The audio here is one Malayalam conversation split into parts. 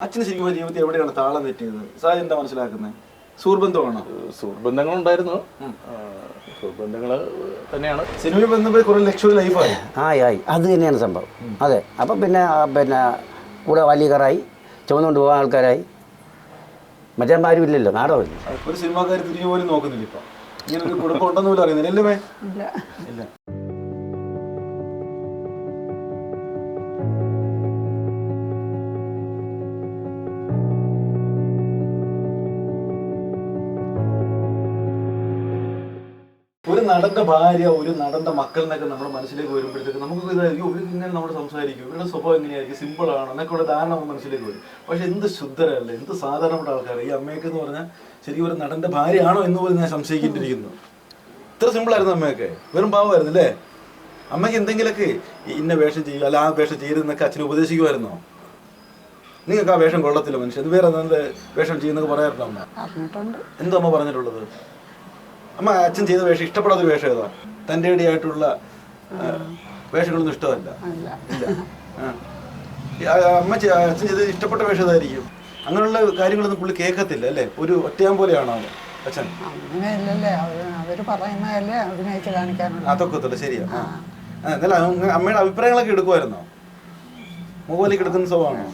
അച്ഛന് ശരിക്കും ജീവിതത്തിൽ എവിടെയാണ് താളം തെറ്റിയത്? സായി എന്താ മനസ്സിലാക്കുന്നത്? സുഹൃബന്ധമാണോ ഉണ്ടായിരുന്നു സുഹൃബന്ധങ്ങൾ തന്നെയാണ്. സിനിമയിൽ ബന്ധപ്പെട്ട് കുറെ ലക്ഷറി ലൈഫായി. ആയി ആയി. അത് തന്നെയാണ് സംഭവം. അതെ. അപ്പം പിന്നെ ആ, പിന്നെ കൂടെ വലിയക്കാരായി ചുമന്നുകൊണ്ട് പോകാൻ ആൾക്കാരായി. മറ്റേ ആരും ഇല്ലല്ലോ നാടകമില്ല ഒരു സിനിമാക്കാർ തിരിഞ്ഞു പോലും നോക്കുന്നില്ല ഇപ്പൊ. ഇങ്ങനെ ഒരു കുടുംബം ഉണ്ടെന്ന് പോലും അറിയുന്നില്ല. അല്ലേ ഇല്ല. നടന്റെ ഭാര്യ ഒരു നടന്റെ മക്കൾ എന്നൊക്കെ നമ്മുടെ മനസ്സിലേക്ക് വരുമ്പോഴത്തേക്ക് നമുക്ക് ഇതായിരിക്കും ഇവർ ഇങ്ങനെ നമ്മൾ സംസാരിക്കും. ഇവരുടെ സ്വഭാവം എങ്ങനെയായിരിക്കും സിമ്പിൾ ആണ്. എന്നൊക്കെയുള്ള ധാരണ നമ്മൾ മനസ്സിലേക്ക് വരും. പക്ഷെ എന്ത് ശുദ്ധരല്ല എന്ത് സാധാരണപ്പെട്ട ആൾക്കാർ ഈ അമ്മയൊക്കെ എന്ന് പറഞ്ഞാൽ ശരിക്കും ഒരു നടന്റെ ഭാര്യയാണോ എന്ന് പോലും ഞാൻ സംശയിക്കേണ്ടിയിരിക്കുന്നു. ഇത്ര സിമ്പിൾ ആയിരുന്നു അമ്മയൊക്കെ. വെറും പാവമായിരുന്നു അല്ലേ? അമ്മയ്ക്ക് എന്തെങ്കിലുമൊക്കെ ഇന്ന വേഷം ചെയ്യുക അല്ല ആ വേഷം ചെയ്തെന്നൊക്കെ അച്ഛനെ ഉപദേശിക്കുമായിരുന്നോ? നിങ്ങൾക്ക് ആ വേഷം കൊള്ളത്തില്ല മനുഷ്യൻ വേറെ നല്ല വേഷം ചെയ്യുന്നൊക്കെ പറയാറുണ്ടോ അമ്മ? എന്തോ അമ്മ പറഞ്ഞിട്ടുള്ളത്? അമ്മ അച്ഛൻ ചെയ്ത വേഷം ഇഷ്ടപ്പെടാത്ത വേഷം ഏതാ? തന്റെ ഇടയായിട്ടുള്ള ആ, വേഷങ്ങളൊന്നും ഇഷ്ടമല്ല. ഇല്ല. അമ്മ അച്ഛൻ ചെയ്ത് ഇഷ്ടപ്പെട്ട വേഷം ഏതായിരിക്കും? അങ്ങനെയുള്ള കാര്യങ്ങളൊന്നും പുള്ളി കേൾക്കത്തില്ല അല്ലേ? ഒരു ഒറ്റയാൻ പോലെയാണോ അവൻ അച്ഛൻ? അങ്ങനെയല്ലല്ലേ. അവർ പറയുന്നതല്ലേ അഭിനയിച്ച് ശരിയാ. അങ്ങ് അമ്മയുടെ അഭിപ്രായങ്ങളൊക്കെ എടുക്കുമായിരുന്നോ? മുകളിലേക്ക് എടുക്കുന്ന സ്വഭാവമാണോ?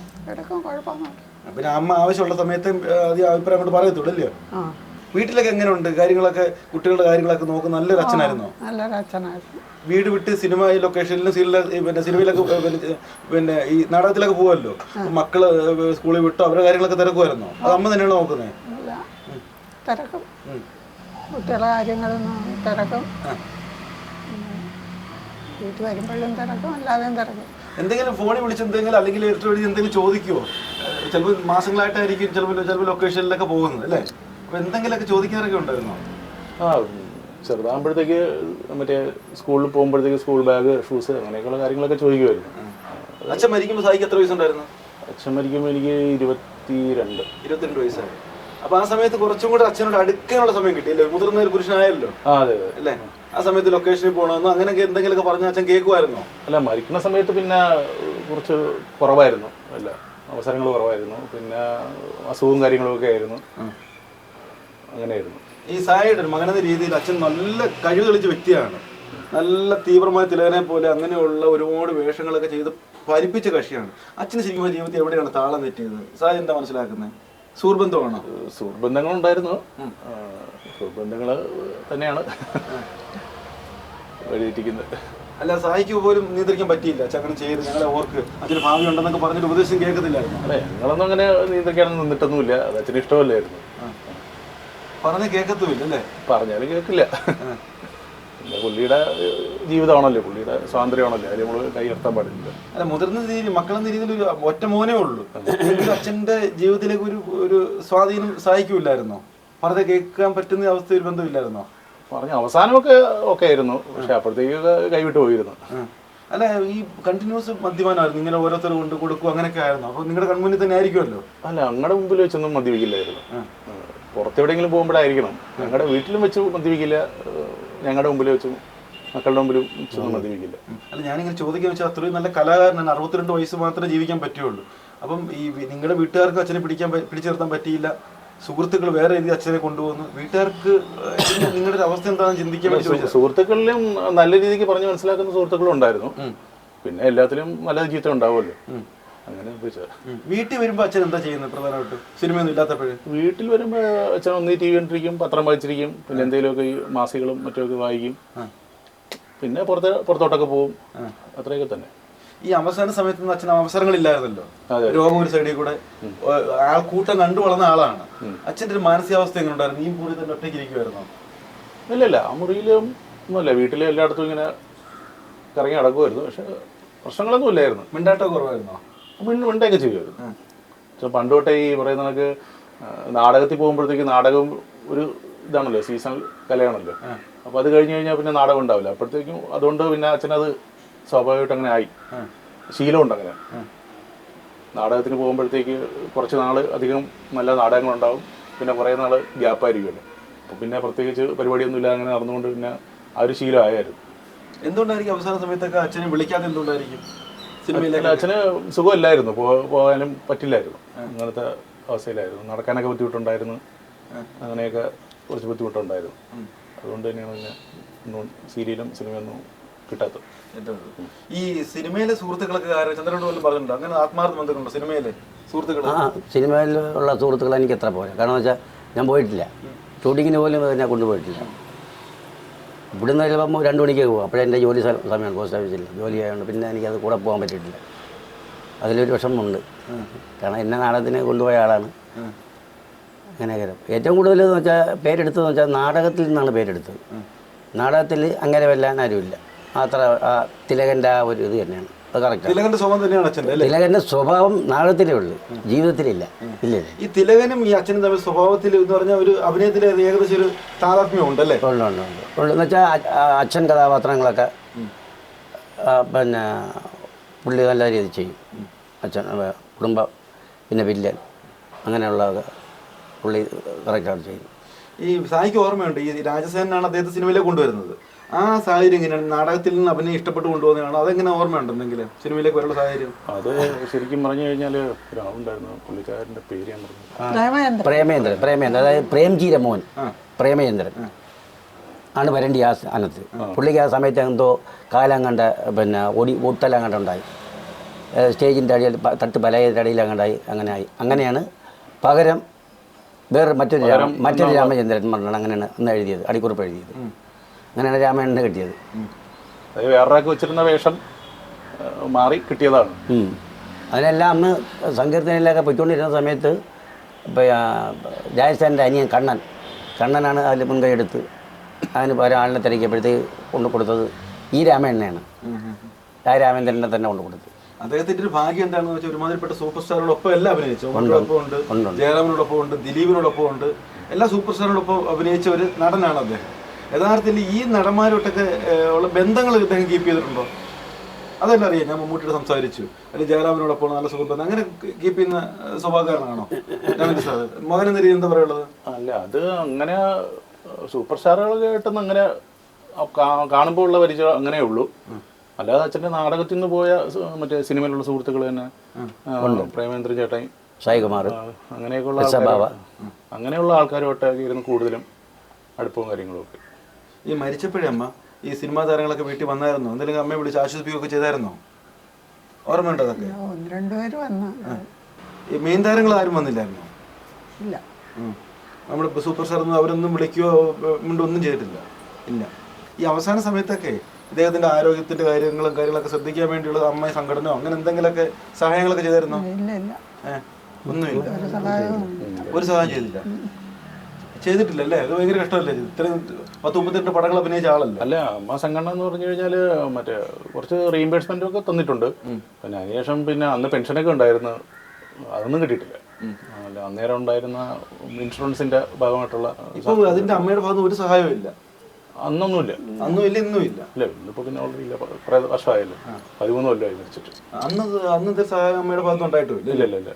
പിന്നെ അമ്മ ആവശ്യമുള്ള സമയത്ത് അധികം അഭിപ്രായം കൊണ്ട് പറയത്തുള്ളൂ അല്ലയോ ആ. വീട്ടിലൊക്കെ എങ്ങനെയുണ്ട്? കാര്യങ്ങളൊക്കെ കുട്ടികളുടെ കാര്യങ്ങളൊക്കെ നോക്കുന്ന നല്ലൊരു അച്ഛനായിരുന്നോ? നല്ലൊരു അച്ഛനായിരുന്നു. വീട് വിട്ട് സിനിമ ഈ ലൊക്കേഷനിലും പിന്നെ സിനിമയിലൊക്കെ പിന്നെ- ഈ നാടകത്തിലൊക്കെ പോവല്ലോ? മക്കൾ സ്കൂളിൽ വിട്ടോ? അവരുടെ കാര്യങ്ങളൊക്കെ തിരക്കുമായിരുന്നോ? അത് അമ്മ തന്നെയാണ് നോക്കുന്നത് തിരക്കും. കുട്ടികളുടെ കാര്യങ്ങളൊന്നും തിരക്കും. വീട്ടിൽ വരുമ്പോഴും തിരക്കും അല്ലാതെയും തിരക്കും. എന്തെങ്കിലും ഫോണിൽ വിളിച്ച് എന്തെങ്കിലും അല്ലെങ്കിൽ എടുത്ത് വിളിച്ച് എന്തെങ്കിലും ചോദിക്കുമോ ചിലപ്പോൾ മാസങ്ങളായിട്ടായിരിക്കും ചിലപ്പോൾ ചിലപ്പോൾ ലൊക്കേഷനിലൊക്കെ പോകുന്നത് അല്ലേ? അപ്പൊ എന്തെങ്കിലുമൊക്കെ ചോദിക്കാറൊക്കെ ഉണ്ടായിരുന്നോ? ആ ചെറുതാകുമ്പോഴത്തേക്ക് മറ്റേ സ്കൂളിൽ പോകുമ്പോഴത്തേക്ക് സ്കൂൾ ബാഗ് ഷൂസ് അങ്ങനെയൊക്കെയുള്ള കാര്യങ്ങളൊക്കെ ചോദിക്കുമായിരുന്നു. അച്ഛൻ മരിക്കുമ്പോൾ സായിക്ക് എത്ര വയസ്സുണ്ടായിരുന്നു? അച്ഛൻ മരിക്കുമ്പോൾ എനിക്ക് ഇരുപത്തി രണ്ട് ഇരുപത്തിരണ്ട് വയസ്സായി. അപ്പൊ ആ സമയത്ത് കുറച്ചും കൂടെ അച്ഛനോട് അടുക്കാനുള്ള സമയം കിട്ടിയില്ലേ? മുതിർന്ന ഒരു പുരുഷനായല്ലോ. ആ അതെ അതെ. അല്ലേ? ആ സമയത്ത് ലൊക്കേഷനിൽ പോകണമെന്നോ അങ്ങനെയൊക്കെ എന്തെങ്കിലുമൊക്കെ പറഞ്ഞ അച്ഛൻ കേൾക്കുമായിരുന്നോ? അല്ല മരിക്കുന്ന സമയത്ത് പിന്നെ കുറച്ച് കുറവായിരുന്നു. അല്ല അവസരങ്ങൾ കുറവായിരുന്നു. പിന്നെ അസുഖവും കാര്യങ്ങളും ഒക്കെ ആയിരുന്നു അങ്ങനെയായിരുന്നു. ഈ സായിയുടെ മകൻ മകനെന്ന രീതിയിൽ അച്ഛൻ നല്ല കഴിവ് തെളിച്ച വ്യക്തിയാണ്. നല്ല തീവ്രമായ തിലകനെ പോലെ അങ്ങനെയുള്ള ഒരുപാട് വേഷങ്ങളൊക്കെ ചെയ്ത് ഫലിപ്പിച്ച കക്ഷിയാണ്. അച്ഛന് ശരിക്കും ജീവിതത്തിൽ എവിടെയാണ് താളം തെറ്റിയത്? സായി എന്താ മനസ്സിലാക്കുന്നത് സുഹൃബന്ധമാണോ സുഹൃബന്ധങ്ങളുണ്ടായിരുന്നു സുഹൃബന്ധങ്ങൾ തന്നെയാണ്. എഴുതിയിരിക്കുന്നത് അല്ല സായിക്ക് പോലും നിയന്ത്രിക്കാൻ പറ്റിയില്ല. അച്ഛൻ അങ്ങനെ ചെയ്ത് ഞങ്ങളെ ഓർക്ക് അച്ഛന് ഭാവി ഉണ്ടെന്നൊക്കെ പറഞ്ഞിട്ട് ഉപദേശം കേൾക്കത്തില്ലായിരുന്നു. അല്ല ഞങ്ങളൊന്നും അങ്ങനെ നിയന്ത്രിക്കാനൊന്നും നിന്നിട്ടൊന്നുമില്ല. അത് അച്ഛന് ഇഷ്ടമല്ലായിരുന്നു. പറഞ്ഞ് കേൾക്കത്തുമില്ല അല്ലേ പറഞ്ഞാലും കേൾക്കില്ല. പിന്നെ പുള്ളിയുടെ ജീവിതമാണല്ലോ. പുള്ളിയുടെ സ്വാതന്ത്ര്യമാണല്ലോ. അതിൽ നമ്മൾ കൈ നിർത്താൻ പാടില്ല അല്ല മുതിർന്ന രീതിയിൽ മക്കളെന്ന രീതിയിൽ ഒരു ഒറ്റ മോനേ ഉള്ളൂ. അച്ഛന്റെ ജീവിതത്തിലേക്ക് ഒരു ഒരു സ്വാധീനം സഹായിക്കില്ലായിരുന്നോ? പറഞ്ഞ കേൾക്കാൻ പറ്റുന്ന അവസ്ഥ ഒരു ബന്ധമില്ലായിരുന്നോ? പറഞ്ഞ അവസാനമൊക്കെ ഒക്കെ ആയിരുന്നു. പക്ഷെ അപ്പോഴത്തേക്ക് കൈവിട്ട് പോയിരുന്നു. അല്ല ഈ കണ്ടിന്യൂസ് മദ്യപാനമായിരുന്നു. ഇങ്ങനെ ഓരോരുത്തർ കൊണ്ട് കൊടുക്കും അങ്ങനെയൊക്കെ ആയിരുന്നു. അപ്പൊ നിങ്ങളുടെ കൺമുന്നിൽ തന്നെ ആയിരിക്കുമല്ലോ? അല്ല അങ്ങടെ മുമ്പിൽ വെച്ചൊന്നും മദ്യപിക്കില്ലായിരുന്നു. പുറത്തെവിടെയെങ്കിലും പോകുമ്പോഴായിരിക്കണം. ഞങ്ങളുടെ വീട്ടിലും വെച്ച് മദ്യപിക്കില്ല ഞങ്ങളുടെ മുമ്പിൽ വെച്ചും മക്കളുടെ മുമ്പിലും വെച്ച് മദ്യപിക്കില്ല. അല്ല ഞാനിങ്ങനെ ചോദിക്കാൻ വെച്ചാൽ അത്രയും നല്ല കലാകാരനാണ്. അറുപത്തിരണ്ട് വയസ്സ് മാത്രമേ ജീവിക്കാൻ പറ്റുള്ളൂ അപ്പം ഈ നിങ്ങളുടെ വീട്ടുകാർക്ക് അച്ഛനെ പിടിക്കാൻ പിടിച്ചു നിർത്താൻ പറ്റിയില്ല. സുഹൃത്തുക്കൾ വേറെ രീതി അച്ഛനെ കൊണ്ടുപോകുന്നു? വീട്ടുകാർക്ക് നിങ്ങളുടെ ഒരു അവസ്ഥ എന്താണെന്ന് ചിന്തിക്കാൻ ചോദിച്ചത് സുഹൃത്തുക്കളിലും നല്ല രീതിക്ക് പറഞ്ഞു മനസ്സിലാക്കുന്ന സുഹൃത്തുക്കളും ഉണ്ടായിരുന്നു. പിന്നെ എല്ലാത്തിലും നല്ല ജീവിതം ഉണ്ടാവുമല്ലോ. അങ്ങനെ വീട്ടിൽ വരുമ്പോ അച്ഛൻ എന്താ ചെയ്യുന്നത് പ്രധാനമായിട്ടും? സിനിമയൊന്നും ഇല്ലാത്തപ്പോഴും? വീട്ടിൽ വരുമ്പോൾ അച്ഛൻ ഒന്ന് ടി വി കണ്ടിരിക്കും പത്രം വായിച്ചിരിക്കും പിന്നെ എന്തെങ്കിലുമൊക്കെ ഈ മാസികളും മറ്റൊക്കെ വായിക്കും. പിന്നെ പുറത്ത് പുറത്തോട്ടൊക്കെ പോകും. അത്രയൊക്കെ തന്നെ. ഈ അവസാന സമയത്ത് അച്ഛൻ അവസരങ്ങളില്ലായിരുന്നല്ലോ. രോഗം ഒരു സൈഡിൽ കൂടെ ആ കൂട്ടം കണ്ടു വളർന്ന ആളാണ്. അച്ഛന്റെ ഒരു മാനസികാവസ്ഥ എങ്ങനെ ഉണ്ടായിരുന്നു ഈ മുറി തന്നെ ഒറ്റയ്ക്ക് ഇരിക്കുമായിരുന്നോ ഇല്ല ഇല്ല ആ മുറിയിലും ഒന്നുമില്ല. വീട്ടിലെ എല്ലായിടത്തും ഇങ്ങനെ കറങ്ങി നടക്കുമായിരുന്നു പക്ഷെ പ്രശ്നങ്ങളൊന്നും ഇല്ലായിരുന്നു. മിണ്ടാട്ടം കുറവായിരുന്നോ? മിണ്ട മിണ്ടൊക്കെ ചെയ്യുമായിരുന്നു. പണ്ട് തൊട്ടേ ഈ പറയുന്ന കണക്ക് നാടകത്തിൽ പോകുമ്പോഴത്തേക്ക് നാടകം ഒരു ഇതാണല്ലോ സീസണൽ കലയാണല്ലോ. അപ്പോൾ അത് കഴിഞ്ഞ് കഴിഞ്ഞാൽ പിന്നെ നാടകം ഉണ്ടാവില്ല. അപ്പോഴത്തേക്കും അതുകൊണ്ട് പിന്നെ അച്ഛനത് സ്വാഭാവികമായിട്ട് അങ്ങനെ ആയി. ശീലമുണ്ട് അങ്ങനെ. നാടകത്തിന് പോകുമ്പോഴത്തേക്ക് കുറച്ച് നാൾ അധികം നല്ല നാടകങ്ങളുണ്ടാവും. പിന്നെ കുറേ നാൾ ഗ്യാപ്പായിരിക്കുമല്ലോ. അപ്പോൾ പിന്നെ പ്രത്യേകിച്ച് പരിപാടിയൊന്നും ഇല്ല അങ്ങനെ നടന്നുകൊണ്ട് പിന്നെ ആ ഒരു ശീലമായിരുന്നു എന്തുകൊണ്ടായിരിക്കും അവസാന സമയത്തൊക്കെ അച്ഛനെ വിളിക്കാതെ എന്തുകൊണ്ടായിരിക്കും? സിനിമയിലേക്ക് അച്ഛന് സുഖമില്ലായിരുന്നു. പോകാനും പറ്റില്ലായിരുന്നു. അങ്ങനത്തെ അവസ്ഥയിലായിരുന്നു. നടക്കാനൊക്കെ ബുദ്ധിമുട്ടുണ്ടായിരുന്നു. അങ്ങനെയൊക്കെ കുറച്ച് ബുദ്ധിമുട്ടുണ്ടായിരുന്നു. അതുകൊണ്ട് തന്നെയാണ് പിന്നെ ഒന്നും സീരിയലും സിനിമയൊന്നും കിട്ടാത്തത്. ഈ സിനിമയിലെ സുഹൃത്തുക്കളൊക്കെ ആരും ചന്ദ്രനോട് പോലും പറഞ്ഞിട്ടുണ്ട്? അങ്ങനെ ആത്മാർത്ഥ ബന്ധങ്ങളുണ്ടോ സിനിമയിലെ? സുഹൃത്തുക്കൾ ആ സിനിമയിൽ ഉള്ള സുഹൃത്തുക്കൾ എനിക്ക് എത്ര പോരാ. കാരണം വെച്ചാൽ ഞാൻ പോയിട്ടില്ല. ഷൂട്ടിങ്ങിന് പോലും എന്നെ കൊണ്ടുപോയിട്ടില്ല. ഇവിടുന്ന് ചിലപ്പോൾ രണ്ട് മണിക്ക് പോകും. അപ്പോഴേ എന്റെ ജോലി സമയമാണ് പോസ്റ്റ് ഓഫീസിൽ ജോലി ആയതുകൊണ്ട് പിന്നെ എനിക്കത് കൂടെ പോകാൻ പറ്റിയിട്ടില്ല. അതിലൊരു വിഷമമുണ്ട്. കാരണം എന്നെ നാടകത്തിന് കൊണ്ടുപോയ ആളാണ്. അങ്ങനെയൊക്കെ ഏറ്റവും കൂടുതൽ എന്ന് വെച്ചാൽ പേരെടുത്തതെന്ന് വെച്ചാൽ നാടകത്തിൽ നിന്നാണ് പേരെടുത്തത്. നാടകത്തിൽ അങ്ങനെ വല്ലാൻ ആരുമില്ല ആ തിലകന്റെ ആ ഒരു ഇത് തന്നെയാണ്. അത് തിലകന്റെ സ്വഭാവം തന്നെയാണ് അച്ഛന്റെ അല്ലേ? തിലകന്റെ സ്വഭാവം നാടകത്തിലേ ഉള്ളൂ. ജീവിതത്തിലില്ല. ഇല്ലേ ഈ തിലകനും ഈ അച്ഛനും തമ്മിൽ സ്വഭാവത്തിൽ എന്ന് പറഞ്ഞാൽ ഒരു അഭിനയത്തിൽ ഏകദേശം ഒരു താതാത്മ്യം ഉണ്ടല്ലേ? ഉണ്ട് ഉണ്ട് ഉണ്ട്. ഉണ്ട്. എന്ന് വെച്ചാൽ അച്ഛൻ കഥാപാത്രങ്ങളൊക്കെ പിന്നെ പുള്ളി നല്ല രീതിയിൽ ചെയ്യും. അച്ഛൻ കുടുംബ കുടുംബം പിന്നെ വില്ലൻ അങ്ങനെയുള്ളതൊക്കെ പുള്ളി കറക്റ്റാണ് ചെയ്യുന്നത്. ഈ സായിക്ക് ഓർമ്മയുണ്ട് ഈ രാജസേനാണ് അദ്ദേഹത്തെ സിനിമയിലേക്ക് കൊണ്ടുവരുന്നത്. ആ സാഹചര്യം എങ്ങനെയാണ് നാടകത്തിൽ നിന്ന് അഭിനയം ഇഷ്ടപ്പെട്ട് കൊണ്ടുപോകുന്നതാണോ? അതെങ്ങനെ ഓർമ്മയുണ്ട് എന്തെങ്കിലും സിനിമയിലേക്ക് വരേണ്ട സാഹചര്യം? അത് ശരിക്കും പറഞ്ഞു കഴിഞ്ഞാൽ ഒരാളുണ്ടായിരുന്നു പുള്ളിക്കാരന്റെ പേര് ഞാൻ പറഞ്ഞു പ്രേമചന്ദ്രൻ. പ്രേമേന്ദ്രൻ പ്രേമേന്ദ്രൻ അതായത് പ്രേംജീര മോൻ പ്രേമേന്ദ്രൻ ആണ് വരേണ്ടി ആ സ്ഥാനത്ത് പുള്ളിക്ക് ആ സമയത്ത് എന്തോ കാലം കണ്ട പിന്നെ ഒടി ഒത്തലം കണ്ടുണ്ടായി. ഉണ്ടായി സ്റ്റേജിന്റെ അടിയിൽ തട്ട് പലയുടെ അടിയിൽ അങ്ങോട്ടായി അങ്ങനെ ആയി. അങ്ങനെയാണ് പകരം വേറെ മറ്റൊരു രാമ മറ്റൊരു രാമചന്ദ്രൻ പറഞ്ഞാണ് അങ്ങനെയാണ് അന്ന് എഴുതിയത് അടിക്കുറിപ്പ് എഴുതിയത്. അങ്ങനെയാണ് രാമായണനെ കിട്ടിയത്. അത് വേറൊരാൾക്ക് വെച്ചിരുന്ന വേഷം മാറി കിട്ടിയതാണ്. അതിനെല്ലാം അന്ന് സങ്കീർത്തനയിലൊക്കെ പോയിക്കൊണ്ടിരുന്ന സമയത്ത് ഇപ്പോൾ രാജസ്ഥാന്റെ അനിയൻ കണ്ണൻ കണ്ണനാണ് അതിൽ മുൻകൈ എടുത്ത് അതിന് ഒരാളിനെ തിരക്കിയപ്പോഴത്തേക്ക് കൊണ്ടു കൊടുത്തത് ഈ രാമേണ്ണയാണ് ആ രാമേന്ദ്രനെ തന്നെ കൊണ്ടു കൊടുത്തത് അദ്ദേഹത്തിന്റെ ഒരു ഭാഗ്യം എന്താണെന്ന് വെച്ചാൽ ഒരുമാതിരിപ്പെട്ട സൂപ്പർ സ്റ്റാറുകളൊപ്പം എല്ലാം അഭിനയിച്ചു. ഉണ്ട്. ജയറാമിനോടൊപ്പം ഉണ്ട് ദിലീപിനോടൊപ്പം ഉണ്ട്. എല്ലാ സൂപ്പർ സ്റ്റാറുകളൊപ്പം അഭിനയിച്ച ഒരു നടനാണ് അദ്ദേഹം. യഥാർത്ഥത്തിൽ ഈ നടന്മാരോട്ടൊക്കെ ഉള്ള ബന്ധങ്ങൾ ഇദ്ദേഹം കീപ്പ് ചെയ്തിട്ടുണ്ടോ? അതെല്ലാം അറിയാം. ഞാൻ മമ്മൂട്ടിയോട് സംസാരിച്ചു. അല്ലെങ്കിൽ ജയറാമിനോടൊപ്പം നല്ല സുഹൃത്ത് അങ്ങനെ കീപ്പ് ചെയ്യുന്ന സ്വഭാവക്കാരനാണോ? മകൻ എന്ന രീതി എന്താ പറയുള്ളത്? അല്ല അത് അങ്ങനെ സൂപ്പർ സ്റ്റാറുകളായിട്ടൊന്നും അങ്ങനെ കാണുമ്പോൾ ഉള്ള പരിചയം അങ്ങനെ ഉള്ളൂ. അല്ലാതെ അച്ഛന്റെ നാടകത്തിൽ നിന്ന് പോയ മറ്റേ സിനിമയിലുള്ള സുഹൃത്തുക്കൾ തന്നെ പ്രേമേന്ദ്ര ചേട്ടൻ സായികുമാർ അങ്ങനെയൊക്കെയുള്ള അങ്ങനെയുള്ള ആൾക്കാരുമായിട്ടായിരുന്നു ഇരുന്ന് കൂടുതലും അടുപ്പവും കാര്യങ്ങളും ഒക്കെ. ഈ മരിച്ചപ്പോഴേ അമ്മ ഈ സിനിമാ താരങ്ങളൊക്കെ വീട്ടിൽ വന്നായിരുന്നോ. എന്തെങ്കിലും അമ്മയെ വിളിച്ച് ആശ്വസിപ്പിക്കുകയൊക്കെ ചെയ്തായിരുന്നോ? ഓർമ്മയുണ്ടോ അതൊക്കെ? ഒന്ന് രണ്ടുപേര് വന്നു. ഈ മെയിൻ താരങ്ങൾ ആരും വന്നില്ലായിരുന്നോ? ഇല്ല. നമ്മൾ സൂപ്പർ സ്റ്റാർ ഒന്നും അവരൊന്നും വിളിക്കുകയോ ഒന്നും ചെയ്തിട്ടില്ല. ഇല്ല. ഈ അവസാന സമയത്തൊക്കെ ഇദ്ദേഹത്തിന്റെ ആരോഗ്യത്തിന്റെ കാര്യങ്ങളും കാര്യങ്ങളൊക്കെ ശ്രദ്ധിക്കാൻ വേണ്ടിയുള്ള അമ്മ സംഘടനയോ അങ്ങനെ എന്തെങ്കിലുമൊക്കെ സഹായങ്ങളൊക്കെ ചെയ്തായിരുന്നോ? ഒന്നുമില്ല. ഒരു സഹായം ചെയ്തില്ല. ചെയ്തിട്ടില്ല അല്ലേ അത് ഭയങ്കര കഷ്ടമല്ലേ? ഇത്? ഇത്രയും പത്ത് മുപ്പത്തെട്ട് പടങ്ങൾ അഭിനയിച്ച ആളല്ലേ? അല്ല അമ്മ സംഘടന എന്ന് പറഞ്ഞു കഴിഞ്ഞാൽ മറ്റേ കുറച്ച് റീഇംബേഴ്സ്മെന്റ് ഒക്കെ തന്നിട്ടുണ്ട്. പിന്നെ അതിനുശേഷം പിന്നെ അന്ന് പെൻഷനൊക്കെ ഉണ്ടായിരുന്നു. അതൊന്നും കിട്ടിയിട്ടില്ല. അല്ല അന്നേരം ഉണ്ടായിരുന്ന ഇൻഷുറൻസിന്റെ ഭാഗമായിട്ടുള്ള ഇപ്പൊ അതിന്റെ അമ്മയുടെ ഭാഗത്ത് ഒരു സഹായവും ഇല്ല. അന്നൊന്നുമില്ല. അന്നും ഇല്ല ഇന്നും ഇല്ല. ഇല്ല ഇന്നിപ്പോ പിന്നെ ഓൾറെഡി ഇല്ല. കുറേ വർഷമായല്ലോ. പതിമൂന്ന് കൊല്ലമായി മരിച്ചിട്ട്. അന്ന് അന്നത്തെ സഹായം അമ്മയുടെ ഭാഗത്ത് ഉണ്ടായിട്ടില്ല. ഇല്ല ഇല്ല ഇല്ല.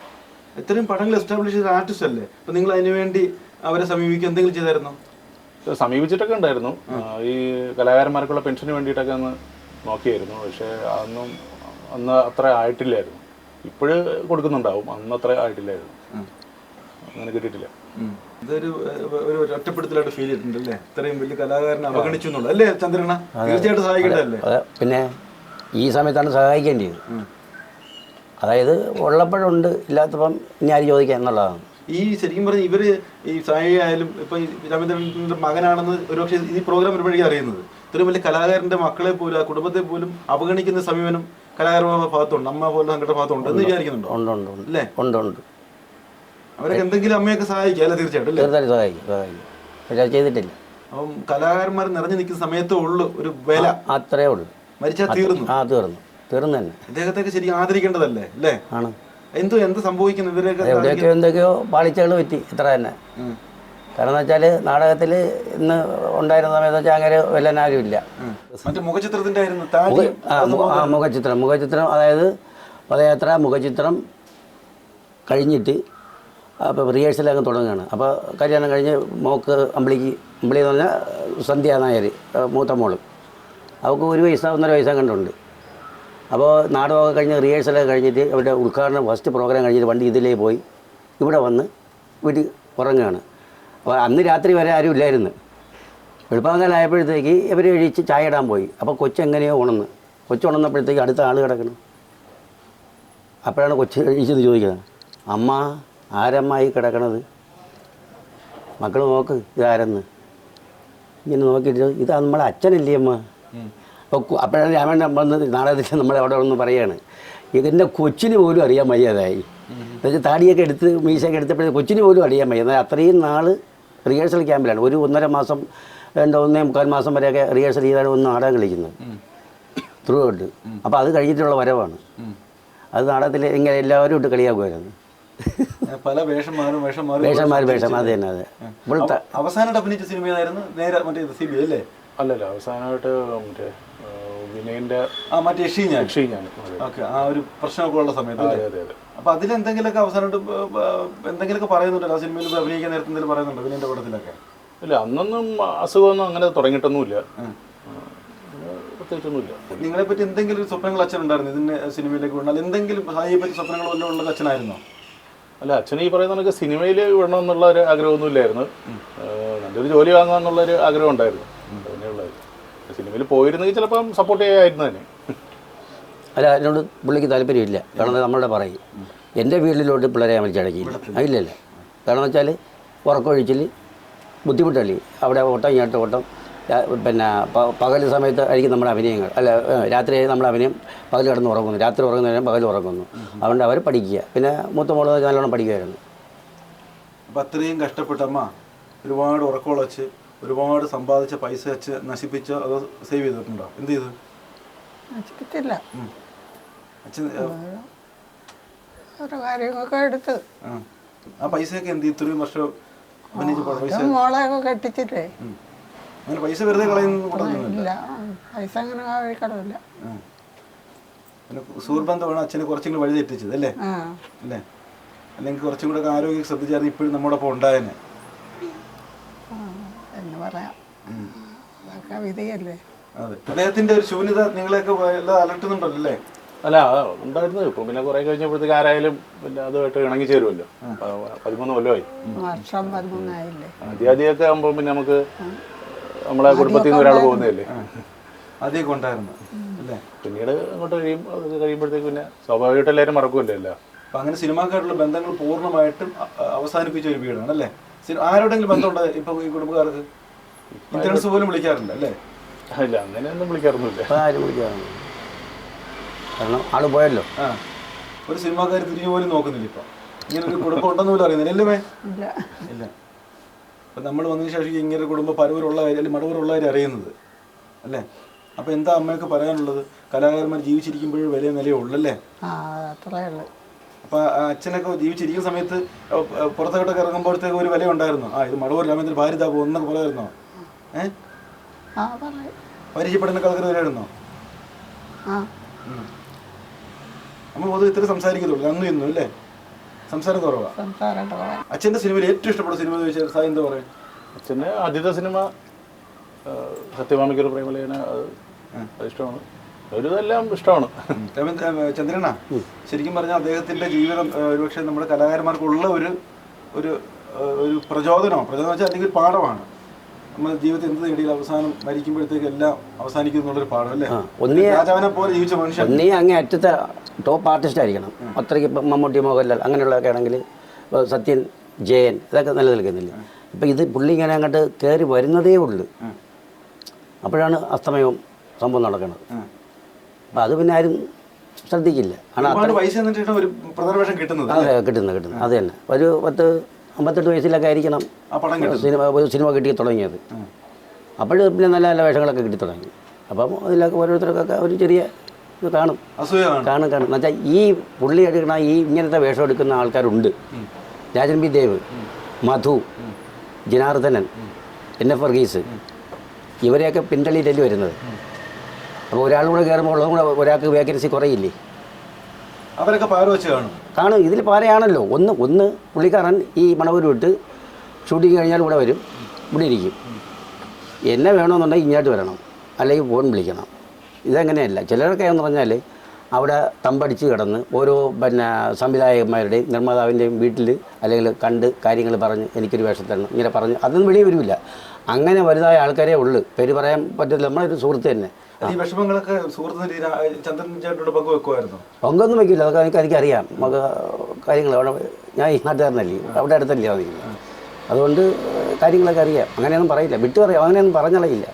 ഇത്രയും പടങ്ങൾ എസ്റ്റാബ്ലിഷ് ചെയ്ത ആർട്ടിസ്റ്റ് അല്ലേ? അപ്പൊ നിങ്ങൾ അതിനു വേണ്ടി അവരെ സമീപിക്കുക എന്തെങ്കിലും ചെയ്തായിരുന്നോ? സമീപിച്ചിട്ടൊക്കെ ഉണ്ടായിരുന്നു. ഈ കലാകാരന്മാർക്കുള്ള പെൻഷന് വേണ്ടിയിട്ടൊക്കെ അന്ന് നോക്കിയായിരുന്നു. പക്ഷേ അതൊന്നും അന്ന് അത്ര ആയിട്ടില്ലായിരുന്നു. ഇപ്പോഴ് കൊടുക്കുന്നുണ്ടാവും. അന്ന് അത്ര ആയിട്ടില്ലായിരുന്നു. അങ്ങനെ കിട്ടിയിട്ടില്ല. ഇതൊരു ഒരു ഒറ്റപ്പെടുത്തലായിട്ട് ഫീൽ ചെയ്തിട്ടുണ്ട് അല്ലേ ഇത്രയും വലിയ കലാകാരനെ അവഗണിച്ചു എന്നുള്ളത് അല്ലേ ചന്ദ്രന തീർച്ചയായിട്ടും സഹായിക്കണ്ടല്ലേ അത് പിന്നെ ഈ സമയത്താണ് സഹായിക്കേണ്ടത് അതായത് ഉള്ളപ്പോഴുണ്ട് ഇല്ലാത്തപ്പം ഇനി ആര് ചോദിക്കുക എന്നുള്ളതാണ്. ഈ ശരിക്കും പറഞ്ഞ ഇവർ ഈ സായി ആയാലും ഇപ്പൊ രാമചന്ദ്രന്റെ മകനാണെന്ന് ഒരുപക്ഷെ ഈ പ്രോഗ്രാം വരുമ്പോഴേക്കും അറിയുന്നത്. ഇത്രയും വലിയ കലാകാരന്റെ മക്കളെ പോലും ആ കുടുംബത്തെ പോലും അവഗണിക്കുന്ന സമീപനം കലാകാരന്മാരുടെ ഭാഗത്തുണ്ട് അമ്മ പോലെ സംഘടന ഭാഗത്തുണ്ട് എന്ന് വിചാരിക്കുന്നുണ്ടോ? അല്ലേ? ഉണ്ട് ഉണ്ട്. അവരൊക്കെ എന്തെങ്കിലും അമ്മയൊക്കെ സഹായിക്കുക അല്ലേ തീർച്ചയായിട്ടും സഹായിക്കും സഹായിക്കും. ചെയ്തിട്ടില്ല. അപ്പം കലാകാരന്മാർ നിറഞ്ഞു നിൽക്കുന്ന സമയത്തേ ഉള്ളൂ ഒരു വില. അത്രേ ഉള്ളൂ. മരിച്ചാൽ തീർന്നു. ആ തീർന്നു. തീർന്നു തന്നെ. ഇദ്ദേഹത്തെയൊക്കെ ശരിക്കും ആദരിക്കേണ്ടതല്ലേ അല്ലേ? ആണ്. എന്തോ എന്ത് സംഭവിക്കുന്നു? ഇവരൊക്കെ എവിടെയൊക്കെയോ എന്തൊക്കെയോ പാളിച്ചകൾ പറ്റി ഇത്ര തന്നെ. കാരണം എന്ന് വെച്ചാൽ നാടകത്തിൽ ഇന്ന് ഉണ്ടായിരുന്ന സമയത്ത് വെച്ചാൽ അങ്ങനെ വല്ലനാരും ഇല്ല. മുഖചിത്രത്തിന്റെ ആ മുഖചിത്രം. മുഖചിത്രം അതായത് പദയാത്ര മുഖചിത്രം കഴിഞ്ഞിട്ട് അപ്പോൾ റിഹേഴ്സൽ അങ്ങ് തുടങ്ങുകയാണ്. അപ്പോൾ കല്യാണം കഴിഞ്ഞ് മോക്ക് അമ്പിളിക്ക് അമ്പിളി എന്ന് പറഞ്ഞാൽ സന്ധ്യ നായർ മൂത്ത മോൾ. അവൾക്ക് ഒരു വയസ്സാ ഒന്നര വയസ്സാ കണ്ടുണ്ട്. അപ്പോൾ നാടകമൊക്കെ കഴിഞ്ഞ് റിഹേഴ്സലൊക്കെ കഴിഞ്ഞിട്ട് ഇവിടെ ഉദ്ഘാടനം ഫസ്റ്റ് പ്രോഗ്രാം കഴിഞ്ഞിട്ട് വണ്ടി ഇതിലേ പോയി. ഇവിടെ വന്ന് വീട്ടിൽ ഉറങ്ങുകയാണ്. അപ്പോൾ അന്ന് രാത്രി വരെ ആരും ഇല്ലായിരുന്നു. വെളുപ്പാങ്കാലായപ്പോഴത്തേക്ക് ഇവർ എഴുതിച്ച് ചായ ഇടാൻ പോയി. അപ്പോൾ കൊച്ചെങ്ങനെയോ ഉണന്ന്. കൊച്ചു ഉണർന്നപ്പോഴത്തേക്ക് അടുത്ത ആൾ കിടക്കണം അപ്പോഴാണ് കൊച്ച് എഴുതിച്ചെന്ന് ചോദിക്കുന്നത്. അമ്മ ആരമ്മായി കിടക്കണത്? മക്കൾ നോക്ക് ഇതാരെന്ന്. ഇങ്ങനെ നോക്കിയിട്ട് ഇത് നമ്മളെ അച്ഛനല്ലേ അമ്മ? അപ്പോൾ അപ്പോഴാണ് രാമൻ വന്ന് നാടകത്തിൽ നമ്മൾ അവിടെ വന്ന് പറയാണ്. ഇതിന്റെ കൊച്ചിന് പോലും അറിയാൻ വയ്യാതായി എന്നുവെച്ചാൽ താടിയൊക്കെ എടുത്ത് മീശയൊക്കെ എടുത്തപ്പോഴേ കൊച്ചിന് പോലും അറിയാൻ വയ്യ. എന്നാൽ അത്രയും നാൾ റിഹേഴ്സൽ ക്യാമ്പിലാണ് ഒരു ഒന്നര മാസം രണ്ടോ ഒന്നേ മുക്കാൽ മാസം വരെയൊക്കെ റിഹേഴ്സൽ ചെയ്താണ് ഒന്ന് നാടകം കളിക്കുന്നത്. ത്രൂ ഔട്ട് അപ്പോൾ അത് കഴിഞ്ഞിട്ടുള്ള വരവാണ്. അത് നാടകത്തിൽ ഇങ്ങനെ എല്ലാവരും ഇട്ട് കളിയാക്കുമായിരുന്നു. പല വേഷം മാറും വേഷം മാറും. വേഷന്മാർ വേഷം അത് തന്നെ അതെ അവസാനമായിട്ട് അഭിനയിച്ച സിനിമയായിരുന്നു നേരെ മറ്റേ സി ബി അല്ലേ? അല്ലല്ല അവസാനമായിട്ട് മറ്റേ വിനയന്റെ ആ മറ്റേ ഷീഞ്ഞാൻ. ഞാൻ രക്ഷി ഞാൻ അതെ. ഓക്കെ ആ ഒരു പ്രശ്നമൊക്കെ ഉള്ള സമയത്ത് അതെ അതെ അതെ. അപ്പൊ അതിലെന്തെങ്കിലുമൊക്കെ അവസാനമായിട്ട് ബ- ബ- എന്തെങ്കിലുമൊക്കെ പറയുന്നുണ്ടല്ലോ ആ സിനിമയിൽ അഭിനയിക്കാൻ നേരത്തെ എന്തെങ്കിലും പറയുന്നുണ്ടോ വിനയന്റെ പടത്തിലൊക്കെ ഇല്ല അന്നൊന്നും അസുഖമൊന്നും അങ്ങനെ തുടങ്ങിയിട്ടൊന്നുമില്ല. പ്രത്യേകിച്ചൊന്നുമില്ല. നിങ്ങളെ പറ്റി എന്തെങ്കിലും സ്വപ്നങ്ങൾ അച്ഛൻ ഉണ്ടായിരുന്നു ഇതിന്റെ സിനിമയിലേക്ക് വിടണം എന്തെങ്കിലും സായിയെ പറ്റി സ്വപ്നങ്ങൾ വല്ലതും ഉള്ളത് അച്ഛനായിരുന്നോ? അല്ല അച്ഛൻ ഈ പറയുന്ന കണക്ക് സിനിമയിൽ വിടണം എന്നുള്ള ഒരു ആഗ്രഹമൊന്നും ഇല്ലായിരുന്നു നല്ലൊരു ജോലി വാങ്ങുക എന്നുള്ളൊരു ആഗ്രഹം ഉണ്ടായിരുന്നു. സിനിമയിൽ പോയിരുന്നെങ്കിൽ ചിലപ്പം സപ്പോർട്ട് ചെയ്യായിരുന്നു തന്നെ. അല്ല അതിനോട് പുള്ളിക്ക് താല്പര്യമില്ല. കാരണം നമ്മളുടെ പറയും. എന്റെ വീട്ടിലോട്ട് പിള്ളേരെ ഞാൻ വലിച്ചടക്കിയില്ല ആ, ഇല്ലില്ല കാരണം വെച്ചാൽ ഉറക്കമൊഴിച്ചിൽ ബുദ്ധിമുട്ടല്ലേ? അവിടെ ഓട്ടം ഇങ്ങോട്ട് ഓട്ടം. പിന്നെ പകൽ സമയത്ത് ആയിരിക്കും നമ്മുടെ അഭിനയങ്ങൾ. അല്ല രാത്രി നമ്മുടെ അഭിനയം പകൽ കിടന്ന് ഉറങ്ങുന്നു. രാത്രി ഉറങ്ങുന്ന നേരം പകൽ ഉറങ്ങുന്നു. അതുകൊണ്ട് അവർ പഠിക്കുക. പിന്നെ മൂത്ത മോൾ നല്ലോണം പഠിക്കുമായിരുന്നു അപ്പം അത്രയും കഷ്ടപ്പെട്ടമ്മ ഒരുപാട് ഒരുപാട് ഉറക്കമുളച്ച് ഒരുപാട് സമ്പാദിച്ച പൈസ വെച്ച് നശിപ്പിച്ച് അത് സേവ് ചെയ്തിട്ടുണ്ടോ? എന്ത് ചെയ്തു? നശിപ്പിച്ചില്ല. അച്ഛൻ ഓരോ കാര്യങ്ങളൊക്കെ എടുത്ത്. ആ. പൈസയൊക്കെ എന്ത്? ഇത്രയും വർഷം പൈസ? മോളെയൊക്കെ കെട്ടിച്ചിട്ടേ. അങ്ങനെ പൈസ വെറുതെ കളയുന്ന ഇല്ല. പൈസ അങ്ങനെ ആ. പിന്നെ സുഹൃബന്ധമാണ് അച്ഛനെ കുറച്ചും വഴി തെറ്റിച്ചത് അല്ലേ അല്ലേ? അല്ലെങ്കിൽ കുറച്ചും കൂടെ ആരോഗ്യം ശ്രദ്ധിച്ചായിരുന്നു ഇപ്പോഴും നമ്മുടെ ഒപ്പം ഉണ്ടായേനെ. പറയാം. അതൊക്കെ വിധിയല്ലേ? അതെ. അദ്ദേഹത്തിന്റെ ഒരു ശൂന്യത നിങ്ങളെയൊക്കെ അലട്ടുന്നുണ്ടല്ലോ അല്ലേ? അല്ല ഉണ്ടായിരുന്നു. ഇപ്പം പിന്നെ കുറേ കഴിഞ്ഞപ്പോഴത്തേക്ക് ആരായാലും പിന്നെ അതുമായിട്ട് ഇണങ്ങി ചേരുമല്ലോ. പതിമൂന്ന് കൊല്ലമായി. പതിമൂന്നായില്ലേ ആദ്യാദ്യമൊക്കെ ആകുമ്പോൾ പിന്നെ നമുക്ക് നമ്മളെ കുടുംബത്തിൽ നിന്ന് ഒരാൾ പോകുന്നതല്ലേ? ആദ്യമൊക്കെ ഉണ്ടായിരുന്നു. അല്ലേ? പിന്നീട് അങ്ങോട്ട് കഴിയും അത് കഴിയുമ്പോഴത്തേക്ക് പിന്നെ സ്വാഭാവികമായിട്ട് എല്ലാവരും മറക്കുമല്ലോ അല്ല അപ്പൊ അങ്ങനെ സിനിമാക്കായിട്ടുള്ള ബന്ധങ്ങൾ പൂർണമായിട്ടും അവസാനിപ്പിച്ച ഒരു വീടാണ് അല്ലേ? ആരോടെങ്കിലും ബന്ധമുണ്ടോ ഇപ്പൊ ഈ കുടുംബക്കാർക്ക്? ഇന്റേൺസ് പോലും വിളിക്കാറില്ല അല്ലേ? ഇല്ല അങ്ങനെയൊന്നും വിളിക്കാറൊന്നുമില്ല. അപ്പോൾ ആരും വിളിക്കാറുണ്ട് കാരണം ആൾ പോയല്ലോ. ആ ഒരു സിനിമാക്കാർ തിരിഞ്ഞു പോലും നോക്കുന്നില്ല ഇപ്പൊ. ഇങ്ങനെ ഒരു കുടുംബം ഉണ്ടെന്ന് പോലും അറിയുന്നില്ല അല്ലേ മേ? ഇല്ല. ഇല്ല. അപ്പൊ നമ്മൾ വന്നതിന് ശേഷം ഇങ്ങനെ ഒരു കുടുംബം പരവൂരുള്ള കാര്യം അല്ലെങ്കിൽ അറിയുന്നത് അല്ലേ? അപ്പൊ എന്താ അമ്മയൊക്കെ പറയാനുള്ളത്? കലാകാരന്മാർ ജീവിച്ചിരിക്കുമ്പോഴും വലിയ നിലയേ ഉള്ളല്ലേ ആ അത്രേ ഉള്ളു. അപ്പൊ ആ അച്ഛനൊക്കെ ജീവിച്ചിരിക്കുന്ന സമയത്ത് പുറത്തോട്ടൊക്കെ ഇറങ്ങുമ്പോഴത്തേക്ക് ഒരു വില ഉണ്ടായിരുന്നു ആ ഇത് മടവൂർ രാമേന്ദ്ര ഭാര്യ ഇതാ പോകുന്നൊക്കെ പറയായിരുന്നോ? പരിചയപ്പെടുന്ന ആ അമ്മ പൊതുവെ ഇത്ര സംസാരിക്കത്തുള്ളൂ. അന്നും ഇന്നും അല്ലേ? സംസാരം കുറവാ. അച്ഛന്റെ സിനിമയിൽ ഏറ്റവും ഇഷ്ടപ്പെട്ട സിനിമ എന്ന് ചോദിച്ചാൽ സായി എന്താ പറയാ? അച്ഛന്റെ ആദ്യത്തെ സിനിമ സത്യവാമിക്കൊരു പ്രേമലേന പ്രേമലേഖന അത് അത് ഇഷ്ടമാണ്. ഒരുതെല്ലാം ഇഷ്ടമാണ്. ചന്ദ്രനാ? ശരിക്കും പറഞ്ഞാൽ അദ്ദേഹത്തിന്റെ ജീവിതം ഒരുപക്ഷെ നമ്മുടെ കലാകാരന്മാർക്കുള്ള ഒരു ഒരു ഒരു പ്രചോദനമാണ് പ്രചോദനം വെച്ചാൽ അല്ലെങ്കിൽ ഒരു പാഠമാണ്. നമ്മൾ ജീവിതത്തിൽ എന്ത് നേടിയാൽ അവസാനം മരിക്കുമ്പോഴത്തേക്ക് എല്ലാം അവസാനിക്കും എന്നുള്ളൊരു പാഠം അല്ലേ? ഒന്നേ രാജാവിനെ പോലെ ജീവിച്ച മനുഷ്യൻ. ഒന്നേ അങ്ങേ അറ്റത്തെ ടോപ്പ് ആർട്ടിസ്റ്റ് ആയിരിക്കണം. അത്രയ്ക്ക് ഇപ്പം മമ്മൂട്ടി മോഹൻലാൽ അങ്ങനെയുള്ളതൊക്കെ ആണെങ്കിൽ സത്യൻ ജയൻ ഇതൊക്കെ നിലനിൽക്കുന്നില്ല. ഇപ്പം ഇത് പുള്ളി ഇങ്ങനെ അങ്ങോട്ട് കയറി വരുന്നതേ ഉള്ളൂ. അപ്പോഴാണ് അസ്തമയവും സംഭവം നടക്കുന്നത്. അപ്പം അത് പിന്നെ ആരും ശ്രദ്ധിക്കില്ല. കാരണം കിട്ടുന്നത് അതെ കിട്ടുന്നത് കിട്ടുന്നത്. അത് തന്നെ. ഒരു പത്ത് അമ്പത്തെട്ട് വയസ്സിലൊക്കെ ആയിരിക്കണം. സിനിമ ഒരു സിനിമ കിട്ടി തുടങ്ങിയത്. അപ്പോൾ പിന്നെ നല്ല നല്ല വേഷങ്ങളൊക്കെ കിട്ടി തുടങ്ങി. അപ്പം അതിലൊക്കെ ഓരോരുത്തർക്കൊക്കെ ഒരു ചെറിയ ഇത് കാണും. കാണും. കാണും എന്നുവെച്ചാൽ ഈ പുള്ളി എടുക്കുന്ന ഈ ഇങ്ങനത്തെ വേഷം എടുക്കുന്ന ആൾക്കാരുണ്ട്. Rajan P Dev Madhu Janardhanan N F Varghese ഇവരെയൊക്കെ പിന്തള്ളിയിട്ടല്ലേ വരുന്നത്. അപ്പോൾ ഒരാളും കൂടെ കയറുമ്പോൾ ഉള്ളതും കൂടെ ഒരാൾക്ക് വേക്കൻസി കുറയില്ലേ? അവരൊക്കെ പാര വെച്ച് കാണും. കാണും. ഇതിൽ പാരയാണല്ലോ ഒന്ന് ഒന്ന് പുള്ളിക്കാരൻ ഈ മണവൂർ വിട്ട് ഷൂട്ടിങ് കഴിഞ്ഞാൽ ഇവിടെ വരും. ഇവിടെ ഇരിക്കും. എന്നെ വേണമെന്നുണ്ടെങ്കിൽ ഇങ്ങോട്ട് വരണം. അല്ലെങ്കിൽ ഫോൺ വിളിക്കണം. ഇതങ്ങനെയല്ല. ചിലരൊക്കെ എന്ന് പറഞ്ഞാൽ അവിടെ തമ്പടിച്ച് കിടന്ന് ഓരോ പിന്നെ സംവിധായകന്മാരുടെയും നിർമ്മാതാവിന്റെയും വീട്ടിൽ അല്ലെങ്കിൽ കണ്ട് കാര്യങ്ങൾ പറഞ്ഞ് എനിക്കൊരു വേഷം തരണം ഇങ്ങനെ പറഞ്ഞ് അതൊന്നും വെളിയിൽ വരില്ല അങ്ങനെ വലുതായ ആൾക്കാരെ ഉള്ളു. പേര് പറയാൻ പറ്റില്ല നമ്മളൊരു സുഹൃത്ത് തന്നെ. ഈ വിഷമങ്ങളൊക്കെ സുഹൃത്ത് നിലയിൽ ആ ചന്ദ്രൻ ചേട്ടനോട് പങ്കുവെക്കുമായിരുന്നു പങ്കൊന്നും വയ്ക്കില്ല അതൊക്കെ എനിക്ക് എനിക്കറിയാം. നമുക്ക് കാര്യങ്ങൾ അവിടെ ഞാൻ ഈ നാട്ടുകാരനല്ലേ? അവിടെ അടുത്തല്ലേ വന്നിരിക്കുന്നത് അതുകൊണ്ട് കാര്യങ്ങളൊക്കെ അറിയാം. അങ്ങനെയൊന്നും പറയില്ല. വിട്ടു പറയാം. അങ്ങനെയൊന്നും പറഞ്ഞറിയില്ല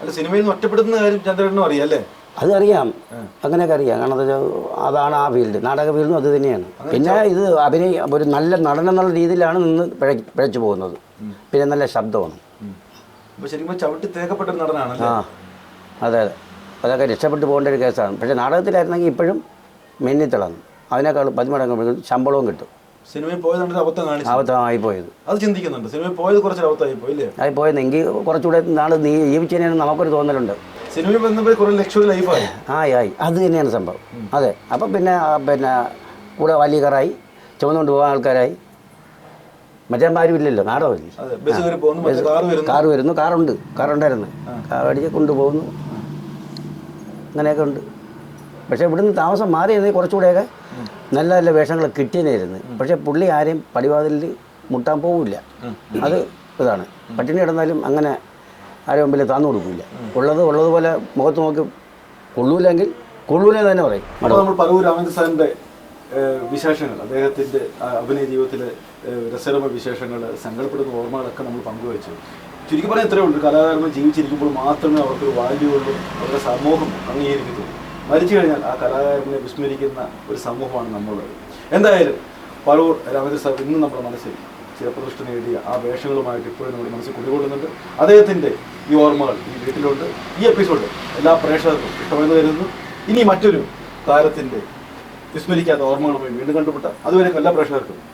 അല്ല സിനിമയിൽ നിന്ന് ഒറ്റപ്പെടുന്ന കാര്യം ചന്ദ്രനും അറിയാം അല്ലേ? അതറിയാം. അങ്ങനെയൊക്കെ അറിയാം. കാരണം എന്താ വെച്ചാൽ അതാണ് ആ ഫീൽഡ്. നാടക ഫീൽഡും അത് തന്നെയാണ്. പിന്നെ ഇത് അഭിനയ ഒരു നല്ല നടൻ എന്നുള്ള രീതിയിലാണ് നിന്ന് പിഴ- പിഴച്ചു പോകുന്നത്. പിന്നെ നല്ല ശബ്ദമാണ്. ആ അതെ അതെ. അതൊക്കെ രക്ഷപ്പെട്ടു പോകേണ്ട ഒരു കേസാണ്. പക്ഷേ നാടകത്തിലായിരുന്നെങ്കിൽ ഇപ്പോഴും മിന്നിത്തിളങ്ങും അതിനേക്കാൾ പതിമടങ്ങ് ശമ്പളവും കിട്ടും. സിനിമയിൽ അബദ്ധം കാണിച്ചു. അബദ്ധമായി പോയത് അത് ചിന്തിക്കുന്നുണ്ട്. സിനിമയിൽ പോയത് കുറച്ച് അബദ്ധമായി പോയില്ലേ ആയി പോയെന്നെങ്കിൽ കുറച്ചുകൂടെ നാൾ നീ ജീവിച്ചതിനാണ് നമുക്കൊരു തോന്നലുണ്ട്. സിനിമയിൽ വന്നപ്പോൾ കുറെ ലക്ഷറി ലൈഫായി ആയി. ആയി അത് തന്നെയാണ് സംഭവം. അതെ. അപ്പം പിന്നെ പിന്നെ കൂടെ വലിയകറായി ചുമന്നുകൊണ്ട് പോകാൻ ആൾക്കാരായി. മറ്റേ ആരും ഇല്ലല്ലോ നാടകമില്ല കാർ വരുന്നു. കാറ് വരുന്നു കാറുണ്ട് കാറുണ്ടായിരുന്നു. കാർ അടിച്ച് കൊണ്ടുപോകുന്നു. അങ്ങനെയൊക്കെ ഉണ്ട്. പക്ഷേ ഇവിടുന്ന് താമസം മാറിയിരുന്നു കുറച്ചുകൂടെയൊക്കെ നല്ല നല്ല വേഷങ്ങൾ കിട്ടിയതായിരുന്നു പക്ഷേ പുള്ളി ആരെയും പടിവാതിലിൽ മുട്ടാൻ പോവില്ല. അത് ഇതാണ്. പട്ടിണി കിടന്നാലും അങ്ങനെ ആരും മുമ്പിൽ താന്നു കൊടുക്കില്ല. ഉള്ളത് ഉള്ളതുപോലെ മുഖത്ത് നോക്കി കൊള്ളൂലെങ്കിൽ കൊള്ളൂലെ തന്നെ പറയും. നമ്മൾ പറവൂർ സാറിന്റെ വിശേഷങ്ങൾ അദ്ദേഹത്തിന്റെ അഭിനയ ജീവിതത്തിലെ രസകരമ രസകരമായ വിശേഷങ്ങൾ സങ്കടപ്പെടുന്ന ഓർമ്മകളൊക്കെ നമ്മൾ പങ്കുവച്ചു. ചുരുക്കി പറയാൻ ഇത്രയേ ഉള്ളൂ. കലാകാരന്മാർ ജീവിച്ചിരിക്കുമ്പോൾ മാത്രമേ അവർക്കൊരു വാല്യൂ ഉള്ളൂ അവരുടെ സമൂഹം അംഗീകരിക്കത്തുള്ളൂ. മരിച്ചു കഴിഞ്ഞാൽ ആ കലാകാരനെ വിസ്മരിക്കുന്ന ഒരു സമൂഹമാണ് നമ്മളുള്ളത് എന്തായാലും പറവൂർ രാമചന്ദ്ര സാർ ഇന്നും നമ്മുടെ മനസ്സിൽ ചിരപ്രതിഷ്ഠ നേടിയ ആ വേഷങ്ങളുമായിട്ട് ഇപ്പോഴും നമ്മുടെ മനസ്സിൽ കുടികൊള്ളുന്നുണ്ട്. അദ്ദേഹത്തിന്റെ ഈ ഓർമ്മകൾ ഈ വീട്ടിലുണ്ട്. ഈ എപ്പിസോഡ് എല്ലാ പ്രേക്ഷകർക്കും ഇഷ്ടമായിരുന്നു കരുതുന്നു. ഇനി മറ്റൊരു താരത്തിന്റെ വിസ്മരിക്കാത്ത ഓർമ്മകളുമായി വീണ്ടും കണ്ടുമുട്ടാം. അതുവരെ എല്ലാ പ്രേക്ഷകർക്കും